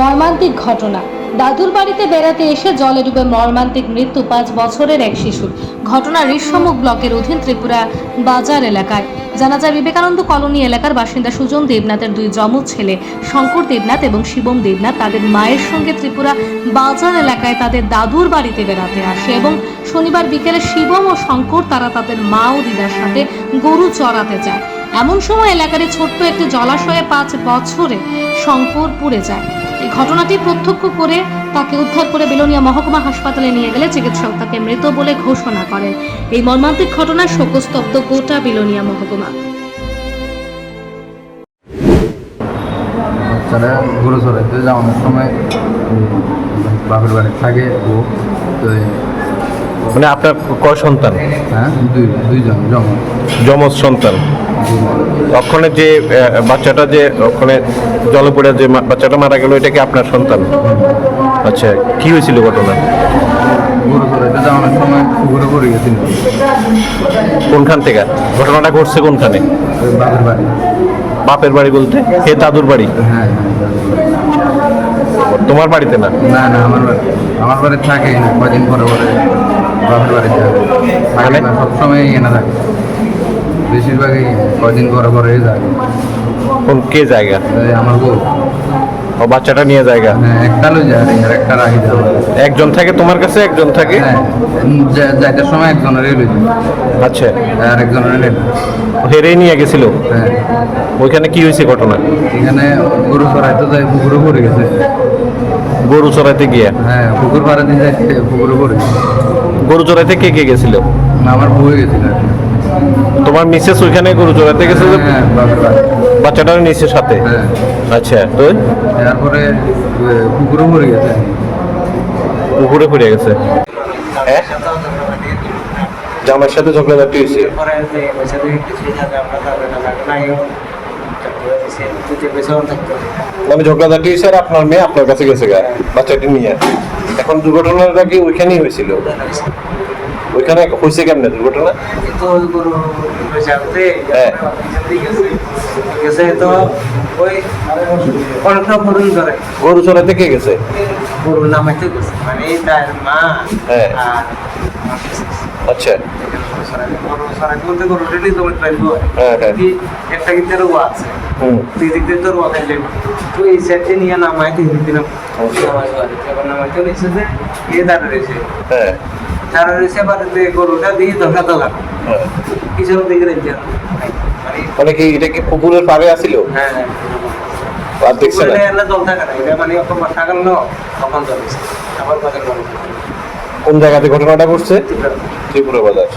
মর্মান্তিক ঘটনা। দাদুর বাড়িতে বেড়াতে এসে জলে ডুবে মর্মান্তিক মৃত্যু পাঁচ বছরের এক শিশুর ঘটনা ঋষমুখ ব্লকের অধীন ত্রিপুরা বাজার এলাকায়। জানা যায়, বিবেকানন্দ কলোনি এলাকার বাসিন্দা সুজন দেবনাথের দুই যমজ ছেলে, শঙ্কর দেবনাথ এবং শিবম দেবনাথ তাদের মায়ের সঙ্গে ত্রিপুরা বাজার এলাকায় তাদের দাদুর বাড়িতে বেড়াতে আসে এবং শনিবার বিকেলে শিবম ও শঙ্কর তারা তাদের মা ও দিদার সাথে গরু চড়াতে যায়। এমন সময় এলাকার ছোট্ট একটি জলাশয়ে পাঁচ বছরে শঙ্কর পুড়ে যায়। এই ঘটনাটি প্রত্যক্ষ করে তাকে উদ্ধার করে বেলোনিয়া মহকুমা হাসপাতালে নিয়ে গেলে চিকিৎসক তাকে মৃত বলে ঘোষণা করেন। এই মর্মান্তিক ঘটনায় শোকস্তব্ধ গোটা বেলোনিয়া মহকুমা। বাচ্চারা গরু চড়াইতে যাওয়ানোর সময় বাপের বাড়ি থাকে ও তো মানে আপনার কয় সন্তান? হ্যাঁ দুই দুইজন জমা যমজ সন্তান। ওখানে যে বাচ্চাটা যে ওখানে জলে পড়ে যে বাচ্চাটা মারা গেল এটা কি আপনার সন্তান? আচ্ছা কি হয়েছিল ঘটনা? কোনখান থেকে? ঘটনাটা ঘটছে কোনখানে? বাপের বাড়ি বাপের বাড়ি বলতে? হে দাদুর বাড়ি? তোমার বাড়িতে না? না না আমার বাড়ি আমার বাড়ি থাকে কদিন পরে পরে বাপের বাড়িতে থাকে। সবসময় এনে থাকে। বেশিরভাগই কদিন পরে পরে যায় কোন কে জায়গা? আমার বউ। ও বাচ্চাটা নিয়ে জায়গা? হ্যাঁ একটা লই যায় আর একটা রাখি একজন থাকে তোমার কাছে একজন থাকে? হ্যাঁ যাইতে সময় একজনের লই আচ্ছা। আর একজনের নেই হেরেই নিয়ে গেছিল? হ্যাঁ। ওইখানে কি হয়েছে ঘটনা? এখানে গরু চড়াইতে যায় পুকুরে পড়ে গেছে। গরু চড়াইতে গিয়ে? হ্যাঁ পুকুর পাড়া দিয়ে যাইতে পুকুরে পড়ে গরু চড়াইতে কে কে গেছিল? আমার বউ গেছিল আর কি। তোমার মিসেস ওইখানে গরু চড়াইতে গেছে যে হ্যাঁ বাচ্চাটার নিচে সাথে? হ্যাঁ। আচ্ছা তো তারপরে পুকুরে পড়ে গেছে। পুকুরে পড়ে গেছে। হ্যাঁ জামার সাথে ঝগড়া ঝাঁটি হয়েছে? মানে ঝগড়া ঝাঁটি হয়েছে আর আপনার মেয়ে আপনার কাছে গেছে গা বাচ্চাটি নিয়ে। এখন দুর্ঘটনাটা কি ওইখানেই হয়েছিল? ওইখানে হয়েছে কেমনে? দুর্ঘটনা? গরু হ্যাঁ। গেছে তো ওই অনেকটা ফোরন করে গরু কে গেছে? গরুর নামাইতে গেছে। মানে তার মা হ্যাঁ। আচ্ছা। গরু গরু পাইব। হ্যাঁ, হ্যাঁ। একটা কিন্তু রোগ আছে? হুম। তুই দেখতে তো এই সেটে নিয়ে নামাই তুই দিলাম যখন নামাইতে নিচ্ছে যে এ দাঁড়া রয়েছে। রয়েছে বাড়িতে গরুটা দিয়ে ধোকা তোলা পিছনের দিকে রেখে মানে কি এটা কি পুকুরের পাড়ে আসিল? হ্যাঁ। আর দেখছে না। জল থাকে না। এটা মানে বর্ষা কাল না তখন জল আবার বাজার কোন জায়গাতে ঘটনাটা ঘটছে? ত্রিপুরা বাজার।